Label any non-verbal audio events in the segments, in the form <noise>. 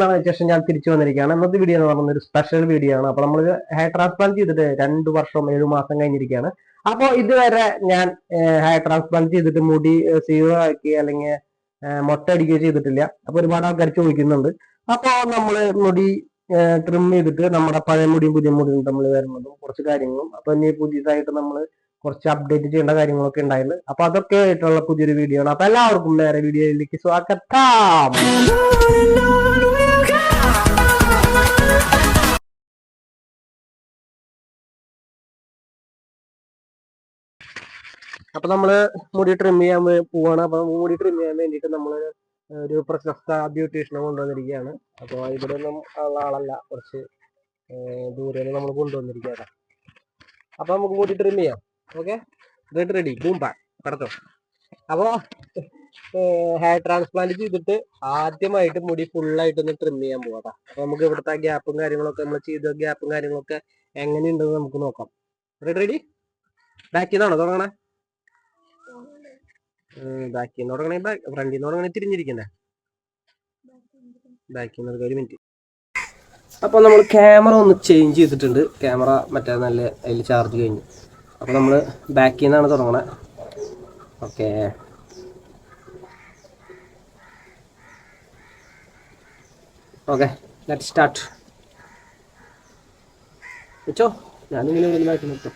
ശേഷം ഞാൻ തിരിച്ചു വന്നിരിക്കുകയാണ്. ഇന്നത്തെ വീഡിയോ എന്ന് പറയുന്നത് ഒരു സ്പെഷ്യൽ വീഡിയോ ആണ്. അപ്പൊ നമ്മൾ ഹെയർ ട്രാൻസ്പ്ലാന്റ് ചെയ്തിട്ട് രണ്ട് വർഷം ഏഴു മാസം കഴിഞ്ഞിരിക്കുകയാണ്. അപ്പോൾ ഇതുവരെ ഞാൻ ഹെയർ ട്രാൻസ്പ്ലാന്റ് ചെയ്തിട്ട് മുടി സീറോ ആക്കി അല്ലെങ്കിൽ മുട്ട അടിക്കുകയോ ചെയ്തിട്ടില്ല. അപ്പൊ ഒരുപാട് ആൾക്കാർ ചോദിക്കുന്നുണ്ട്. അപ്പൊ നമ്മൾ മുടി ട്രിം ചെയ്തിട്ട് നമ്മുടെ പഴയ മുടിയും പുതിയ മുടിയും തമ്മിൽ വരുന്നതും കുറച്ച് കാര്യങ്ങളും അപ്പൊ ഇനി പുതിയതായിട്ട് നമ്മൾ കുറച്ച് അപ്ഡേറ്റ് ചെയ്യേണ്ട കാര്യങ്ങളൊക്കെ ഉണ്ടായിരുന്നു അപ്പൊ അതൊക്കെ ആയിട്ടുള്ള പുതിയൊരു വീഡിയോ ആണ്. അപ്പൊ എല്ലാവർക്കും വേറെ വീഡിയോയിലേക്ക് സ്വാഗതം. അപ്പൊ നമ്മൾ മുടി ട്രിം ചെയ്യാൻ പോവാണ്. അപ്പൊ മുടി ട്രിം ചെയ്യാൻ വേണ്ടിയിട്ട് നമ്മൾ ഒരു പ്രശസ്ത ബ്യൂട്ടീഷ്യനെ കൊണ്ടുവന്നിരിക്കുകയാണ്. അപ്പൊ ഇവിടെ ഒന്നും ഉള്ള ആളല്ല. കുറച്ച് ദൂരെ നമ്മൾ കൊണ്ടുവന്നിരിക്കുകയാണ്. അപ്പൊ നമുക്ക് മുടി ട്രിം ചെയ്യാം. ഓക്കെ റെഡി ബൂം കടത്തോ. അപ്പോ ഹെയർ ട്രാൻസ്പ്ലാന്റ് ചെയ്തിട്ട് ആദ്യമായിട്ട് മുടി ഫുള്ളായിട്ട് ഒന്ന് ട്രിം ചെയ്യാൻ പോകാം അപ്പൊ നമുക്ക് ഇവിടുത്തെ ഗ്യാപ്പും കാര്യങ്ങളൊക്കെ നമ്മൾ ചെയ്ത ഗ്യാപ്പും കാര്യങ്ങളൊക്കെ എങ്ങനെയുണ്ടെന്ന് നമുക്ക് നോക്കാം. റെഡി ബാക്കിൽ നിന്നാണോ തുടങ്ങണേ? ബാക്കിൽ നിന്ന് തുടങ്ങണേ ഫ്രണ്ടിൽ നിന്ന് തുടങ്ങണേ തിരിഞ്ഞിരിക്കണ്ടേ? ബാക്കിൽ നിന്ന് ഒരു മിനിറ്റ് അപ്പൊ നമ്മൾ ക്യാമറ ഒന്ന് ചേഞ്ച് ചെയ്തിട്ടുണ്ട്. ക്യാമറ മറ്റേ നല്ല അതിൽ ചാർജ് കഴിഞ്ഞു. അപ്പൊ നമ്മൾ ബാക്കിൽ നിന്നാണ് തുടങ്ങണേ. ഓക്കെ ഓക്കെ ലെറ്റ് സ്റ്റാർട്ട് വെച്ചോ ഞാനിങ്ങനെ ബാക്കി നിർത്തും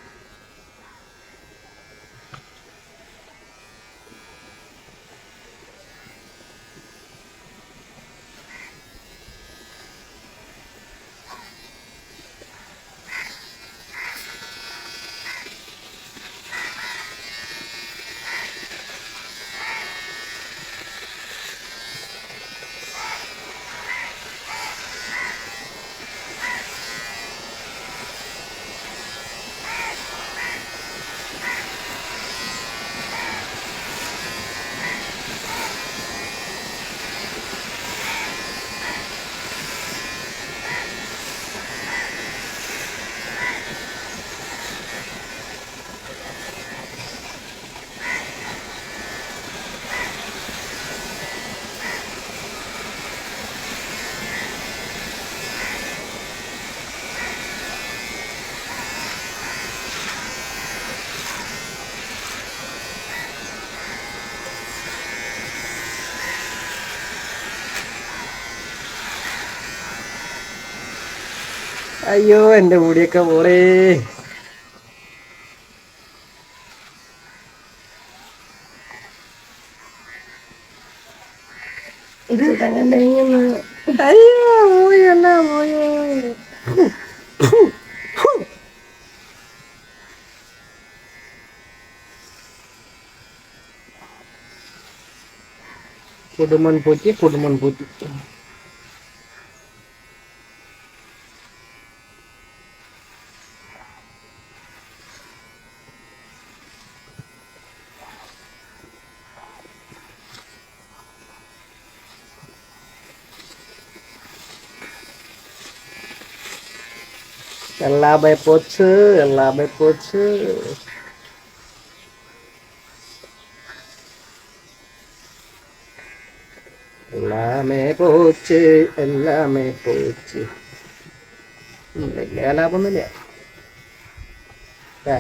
അയ്യോ എന്റെ മുടിയൊക്കെ പോറേ അയ്യോ പോയല്ല പോയേ പുതുമൺ പൂറ്റി പുതുമൺ പൂറ്റി எல்லாமே போச்சு எல்லாமே போச்சு எல்லாமே போச்சு எல்லாமே പോച്ച് വലിയ ലാഭമൊന്നുമില്ല ഏ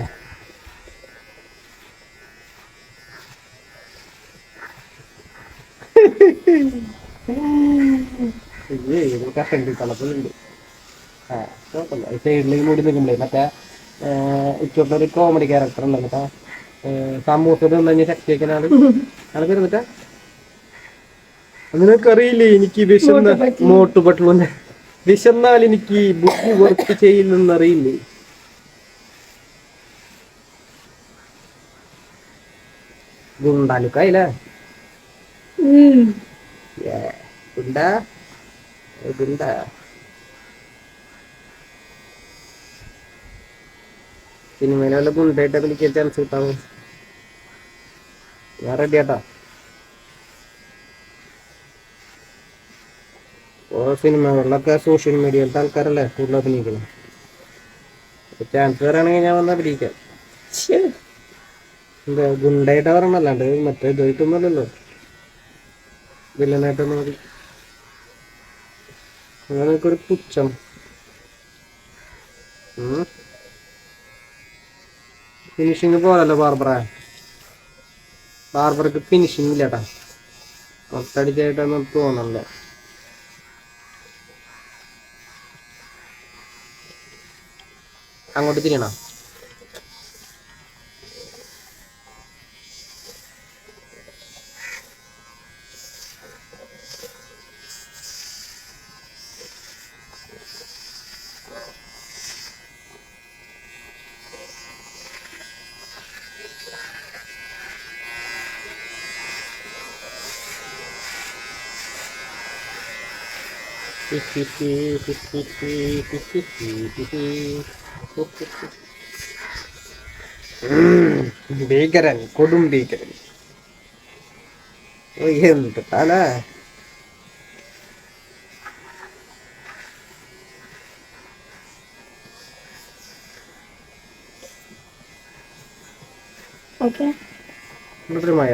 ഇതൊക്കെ ഫ്രണ്ടിൽ തളപ്പുണ്ട് ആ കുഴപ്പമില്ല സൈഡിലേക്ക് മൂടി നിൽക്കുമ്പോഴേ മറ്റേ ഇച്ചോട്ട് ഒരു കോമഡി ക്യാരക്ടർ ഉണ്ട് മറ്റേ സമൂസത്തിൽ നിന്ന് ശക്തി വയ്ക്കുന്ന ആൾ. ആൾ വരുന്നിട്ടാ നിനക്കറിയില്ലേ എനിക്ക് വിശന്ന മോട്ട് പട്ടുള്ള വിശന്നാൽ എനിക്ക് ബുദ്ധി വർക്ക് ചെയ്യില്ലെന്നറിയില്ലേ ഗുണ്ടാലുക്കായില്ലേ? ഗുണ്ട? ഗുണ്ട? സിനിമയിലെ വല്ല ഗുണ്ടായിട്ട് വിളിക്കാൻ ചാൻസ് കിട്ടാമോ ഞാൻ റെഡി ആട്ടാ. ഓ സിനിമകളിലൊക്കെ സോഷ്യൽ മീഡിയയിലത്തെ ആൾക്കാരല്ലേ കൂടുതൽ അഭിനയിക്കണം ചാൻസ് വരാണെങ്കിൽ ഞാൻ വന്ന് അഭിനയിക്കാം. എന്താ ഗുണ്ടായിട്ട് പറഞ്ഞല്ലാണ്ട് മറ്റേ ഇതായിട്ടൊന്നുമല്ലല്ലോ വില്ലനായിട്ടൊന്നും മതി അങ്ങനെ ഒരു പുച്ഛം ഫിനിഷിങ് പോലല്ലോ ബാർബറ ബാർബർക്ക് ഫിനിഷിങ് ഇല്ലട്ടാ. മൊത്തടിച്ചായിട്ടൊന്നും തോന്നണില്ല. അങ്ങോട്ട് തിരിയണോ? <laughs> ഭീകരൻ കൊടും ഭീകരൻ. എന്ത് തല മായ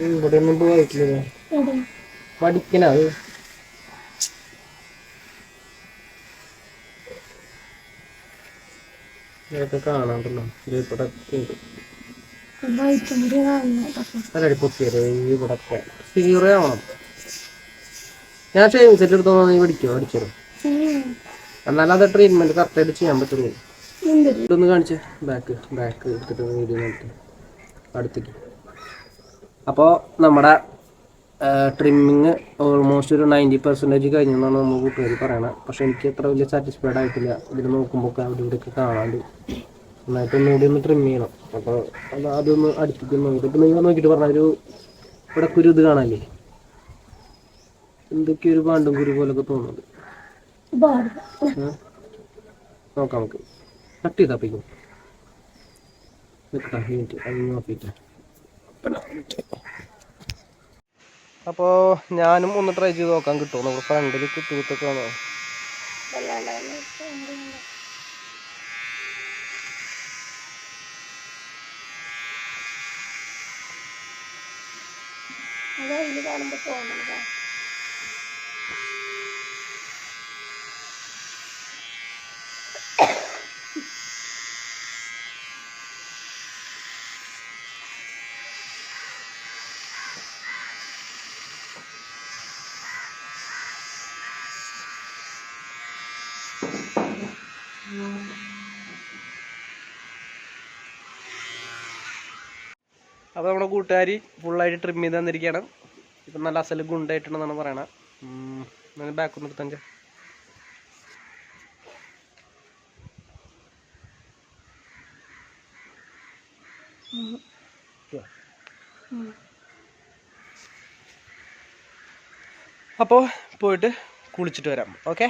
ഇവിടെ ഒന്നും പോയിട്ടില്ല. പഠിക്കണ അത്. ഇതൊക്കെ കാണാണ്ടല്ലോ. ഇവിടെ അല്ലടി ഈ ഇവിടെ സീറോ ആവണം. ഞാൻ ഷേവിംഗ് സെറ്റ് എടുത്തോ നീ പഠിക്കോ പഠിച്ചോ എന്നാലും അത് ട്രീറ്റ്മെന്റ് കറക്റ്റ് ആയിട്ട് ചെയ്യാൻ പറ്റുള്ളൂ. ഇതൊന്ന് കാണിച്ചേ. ബാക്ക് ബാക്ക് എടുത്തിട്ട് വീഡിയോ നോക്കി അടുത്തേക്ക്. അപ്പോൾ നമ്മുടെ ട്രിമ്മിങ് ഓൾമോസ്റ്റ് ഒരു നയന്റി പെർസെന്റേജ് കഴിഞ്ഞെന്നാണ് നമ്മൾ കൂട്ടുകാർ പറയണത് പക്ഷെ എനിക്ക് അത്ര വലിയ സാറ്റിസ്ഫൈഡ് ആയിട്ടില്ല. ഇതിൽ നോക്കുമ്പോൾ അവിടെ ഇവിടെയൊക്കെ കാണാണ്ട് നന്നായിട്ട് ഒന്നുകൂടി ഒന്ന് ട്രിം ചെയ്യണം. അപ്പോൾ അത് അതൊന്ന് അടുത്തേക്ക് നോക്കിയിട്ട്. നിങ്ങൾ നോക്കിയിട്ട് പറഞ്ഞ ഒരു ഇവിടെ കുരു ഇത് കാണാല്ലേ എന്തൊക്കെ ഒരു പാണ്ടും കുരു പോലൊക്കെ തോന്നുന്നുണ്ട്. ഏ? നോക്കാം നമുക്ക്. കട്ട് ചെയ്താപ്പിക്കും നിൽക്കട്ടെ മിനിറ്റ് അത് നോക്കിയിട്ട് അപ്പോൾ ഞാനും ഒന്ന് ട്രൈ ചെയ്ത് നോക്കാൻ കിട്ടുമോ നമ്മുടെ ഫ്രണ്ടിൽ കുത്തുകുത്തൊക്കെ ആണോ? കാണുമ്പോ അപ്പോൾ നമ്മുടെ കൂട്ടുകാരി ഫുള്ളായിട്ട് ട്രിം ചെയ്ത് തന്നിരിക്കുകയാണ്. ഇപ്പം നല്ല അസൽ ഗുണ്ടായിട്ടുണ്ടെന്നാണ് പറയണത്. ബാക്ക് ഒന്ന് എടുത്തഞ്ച് അപ്പോൾ പോയിട്ട് കുളിച്ചിട്ട് വരാം. ഓക്കെ?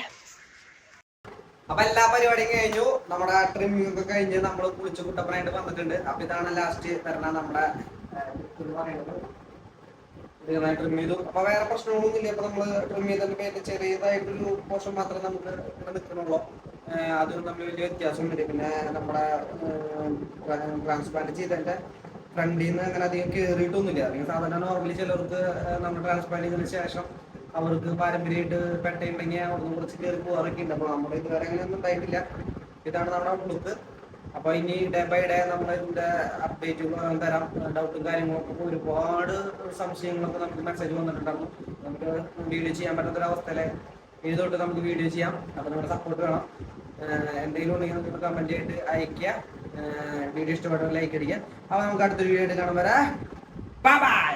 അപ്പൊ എല്ലാ പരിപാടിയും കഴിഞ്ഞു. നമ്മുടെ ട്രിമ്മിംഗ് ഒക്കെ കഴിഞ്ഞ് നമ്മൾ കുളിച്ച് കുട്ടപ്പനായിട്ട് വന്നിട്ടുണ്ട്. അപ്പൊ ഇതാണ് ലാസ്റ്റ് വരണ നമ്മുടെ പറയുന്നത്. ട്രിം ചെയ്തു. അപ്പൊ വേറെ പ്രശ്നങ്ങളൊന്നും ഇല്ല അപ്പൊ നമ്മൾ ട്രിം ചെയ്തതിന്റെ പേരിൽ ചെറിയതായിട്ടൊരു പോഷൻ മാത്രമേ നമുക്ക് ഇവിടെ നിൽക്കണുള്ളൂ അതും തമ്മിൽ വലിയ വ്യത്യാസമൊന്നുമില്ല പിന്നെ നമ്മുടെ ട്രാൻസ്പ്ലാന്റ് ചെയ്തതിന്റെ ഫ്രണ്ടിൽ നിന്ന് അങ്ങനെ അധികം കയറിയിട്ടൊന്നുമില്ല അല്ലെങ്കിൽ സാധാരണ നോർമലി ചിലർക്ക് നമ്മുടെ ട്രാൻസ്പ്ലാന്റ് ചെയ്തതിനു ശേഷം അവർക്ക് പാരമ്പര്യമായിട്ട് പെട്ടയുണ്ടെങ്കിൽ അവിടുന്ന് കുറച്ച് കയറി പോകാറൊക്കെ ഉണ്ട്. അപ്പോൾ നമ്മുടെ ഇതുവരെ അങ്ങനെയൊന്നും ഉണ്ടായിട്ടില്ല. ഇതാണ് നമ്മുടെ ഔട്ട്ലുക്ക് അപ്പോൾ ഇനി ഡേ ബൈ ഡേ നമ്മൾ ഇതിന്റെ അപ്ഡേറ്റുകൾ തരാം ഡൗട്ടും കാര്യങ്ങളൊക്കെ ഒരുപാട് സംശയങ്ങളൊക്കെ നമുക്ക് മെസ്സേജ് വന്നിട്ടുണ്ടായിരുന്നു നമുക്ക് വീഡിയോ ചെയ്യാൻ പറ്റാത്തൊരവസ്ഥയിലെ ഇത് തൊട്ട് നമുക്ക് വീഡിയോ ചെയ്യാം. അപ്പൊ നമ്മുടെ സപ്പോർട്ട് വേണം. എന്തെങ്കിലും ഉണ്ടെങ്കിൽ നമുക്ക് കമന്റ് ചെയ്തിട്ട് അയക്കുക വീഡിയോ ഇഷ്ടപ്പെട്ട ലൈക്ക് അടിക്കുക. അപ്പൊ നമുക്ക് അടുത്തൊരു വീഡിയോ ആയിട്ട് കാണാൻ വരാം. ബൈ